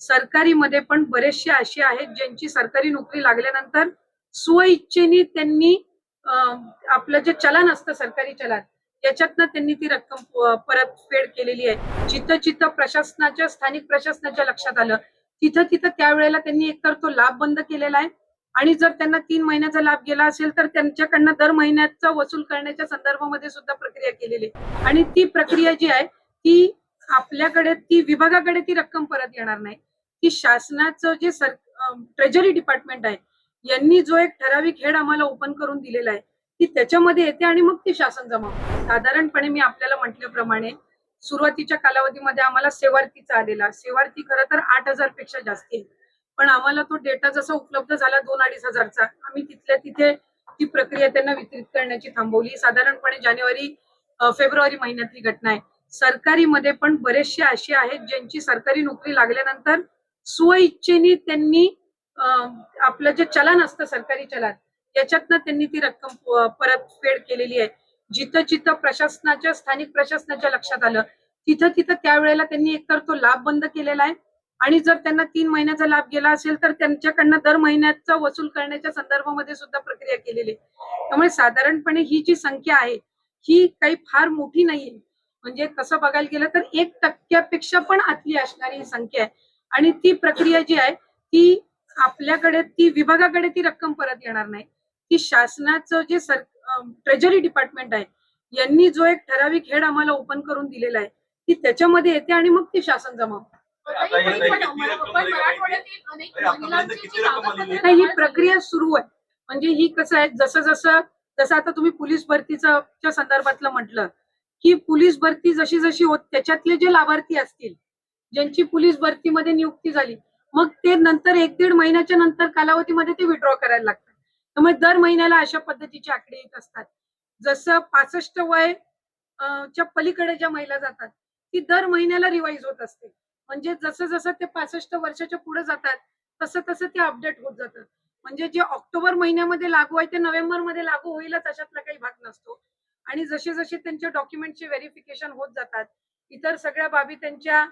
सरकारीमध्ये पण बरेचसे असे आहेत ज्यांची सरकारी नोकरी लागल्यानंतर स्वइच्छेने त्यांनी आपलं जे चलन असतं सरकारी चलन याच्यातनं त्यांनी ती रक्कम परतफेड केलेली आहे जिथं जिथं प्रशासनाच्या स्थानिक प्रशासनाच्या लक्षात आलं तिथं तिथं त्यावेळेला त्यांनी एकतर तो लाभ बंद केलेला आहे आणि जर त्यांना तीन महिन्याचा लाभ गेला असेल तर त्यांच्याकडनं दर महिन्याचा वसूल करण्याच्या संदर्भामध्ये सुद्धा प्रक्रिया केलेली आहे. आणि ती प्रक्रिया जी आहे ती आपल्याकडे ती विभागाकडे ती रक्कम परत येणार नाही की शासनाचं जे सर ट्रेजरी डिपार्टमेंट आहे यांनी जो एक ठराविक हेड आम्हाला ओपन करून दिलेला आहे ती त्याच्यामध्ये येते आणि मग ती शासन जमा साधारणपणे मी आपल्याला म्हटल्याप्रमाणे सुरुवातीच्या कालावधीमध्ये आम्हाला सेवार्थीचा आलेला. सेवार्थी खरं तर आठ हजारपेक्षा जास्त आहे. पण आम्हाला तो डेटा जसा उपलब्ध झाला दोन अडीच हजारचा आम्ही तिथल्या तिथे ती प्रक्रिया त्यांना वितरित करण्याची थांबवली. साधारणपणे जानेवारी फेब्रुवारी महिन्यातली घटना आहे. सरकारीमध्ये पण बरेचसे असे आहेत ज्यांची सरकारी नोकरी लागल्यानंतर स्वइच्छेने त्यांनी आपलं जे चलन असतं सरकारी चलन याच्यातनं त्यांनी ती रक्कम परतफेड केलेली आहे. जिथं जिथं प्रशासनाच्या स्थानिक प्रशासनाच्या लक्षात आलं तिथं तिथं त्यावेळेला त्यांनी एकतर तो लाभ बंद केलेला आहे आणि जर त्यांना तीन महिन्याचा लाभ गेला असेल तर त्यांच्याकडनं दर महिन्याचा वसूल करण्याच्या संदर्भामध्ये सुद्धा प्रक्रिया केलेली आहे. त्यामुळे साधारणपणे ही जी संख्या आहे ही काही फार मोठी नाहीये. म्हणजे तसं बघायला गेलं तर एक टक्क्यापेक्षा पण आतली असणारी ही संख्या आहे. आणि ती प्रक्रिया जी आहे ती आपल्याकडे ती विभागाकडे ती रक्कम परत येणार नाही. ती शासनाचं जे सर ट्रेजरी डिपार्टमेंट आहे यांनी जो एक ठराविक हेड आम्हाला ओपन करून दिलेला आहे ती त्याच्यामध्ये येते आणि मग ती शासन जमा हे? नाही ही प्रक्रिया सुरू आहे. म्हणजे ही कसं आहे जसं जसं जसं आता तुम्ही पोलीस भरतीचं च्या संदर्भातलं म्हटलं की पोलीस भरती जशी जशी होत त्याच्यातले जे लाभार्थी असतील ज्यांची पोलीस भरतीमध्ये नियुक्ती झाली मग ते नंतर एक दीड महिन्याच्या नंतर कालावधीमध्ये ते विड्रॉ करायला लागतात. त्यामुळे दर महिन्याला अशा पद्धतीचे आकडे येत असतात. जसं पासष्ट वय च्या पलीकडे ज्या महिला जातात ती दर महिन्याला रिवाईज होत असते. म्हणजे जसं जसं ते पासष्ट वर्षाच्या पुढे जातात तसं तसं ते अपडेट होत जातं. म्हणजे जे ऑक्टोबर महिन्यामध्ये लागू आहे ते नोव्हेंबरमध्ये लागू होईलच अशातला काही भाग नसतो. आणि जसे जसे त्यांच्या डॉक्युमेंटचे व्हेरिफिकेशन होत जातात इतर सगळ्या बाबी त्यांच्या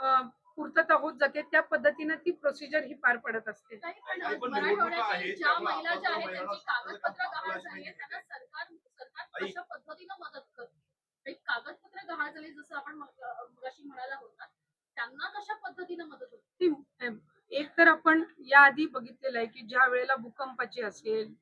पूर्तता होत जाते त्या पद्धतीने ती प्रोसिजर ही पार पडत असते. एक कागदपत्र गहाळ झाले जसं आपण मग- अं, मगाशी म्हणायला होता त्यांना कशा पद्धतीनं मदत होते? ती, अम, एक तर आपण याआधी बघितलेलं आहे की ज्या वेळेला भूकंपाची असेल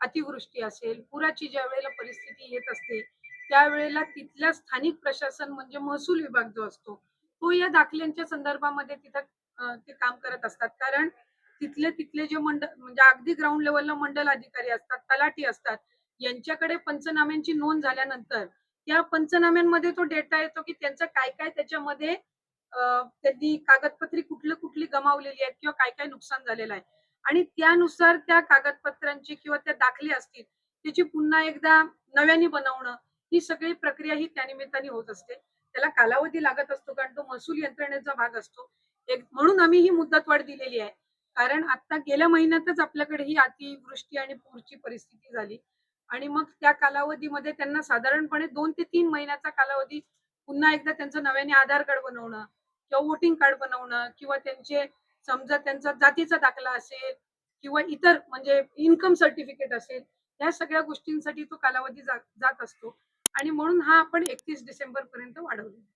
अतिवृष्टी असेल पुराची ज्या वेळेला परिस्थिती येत असते त्यावेळेला तिथल्या स्थानिक प्रशासन म्हणजे महसूल विभाग जो असतो तो या दाखल्यांच्या संदर्भामध्ये तिथं ते काम करत असतात. कारण तिथले तिथले जे मंडळ म्हणजे अगदी ग्राउंड लेवलला मंडल अधिकारी असतात तलाठी असतात यांच्याकडे पंचनाम्यांची नोंद झाल्यानंतर त्या पंचनाम्यांमध्ये तो डेटा येतो की त्यांचं काय काय त्याच्यामध्ये त्यांनी कागदपत्री कुठली कुठली गमावलेली आहेत किंवा काय काय नुकसान झालेलं आहे. आणि त्यानुसार त्या कागदपत्रांची किंवा त्या दाखले असतील त्याची पुन्हा एकदा नव्याने बनवणं ही सगळी प्रक्रिया ही त्यानिमित्ताने होत असते. त्याला कालावधी लागत असतो कारण तो महसूल यंत्रणेचा भाग असतो. एक म्हणून आम्ही ही मुदतवाढ दिलेली आहे. कारण आता गेल्या महिन्यातच आपल्याकडे ही अतिवृष्टी आणि पूरची परिस्थिती झाली. आणि मग त्या कालावधीमध्ये त्यांना साधारणपणे दोन ते तीन महिन्याचा कालावधी पुन्हा एकदा त्यांचं नव्याने आधार कार्ड बनवणं किंवा वोटिंग कार्ड बनवणं किंवा त्यांचे समजा त्यांचा जातीचा दाखला असेल किंवा इतर म्हणजे इन्कम सर्टिफिकेट असेल या सगळ्या गोष्टींसाठी तो कालावधी जात असतो. आणि म्हणून हा आपण एकतीस डिसेंबर पर्यंत वाढवलेला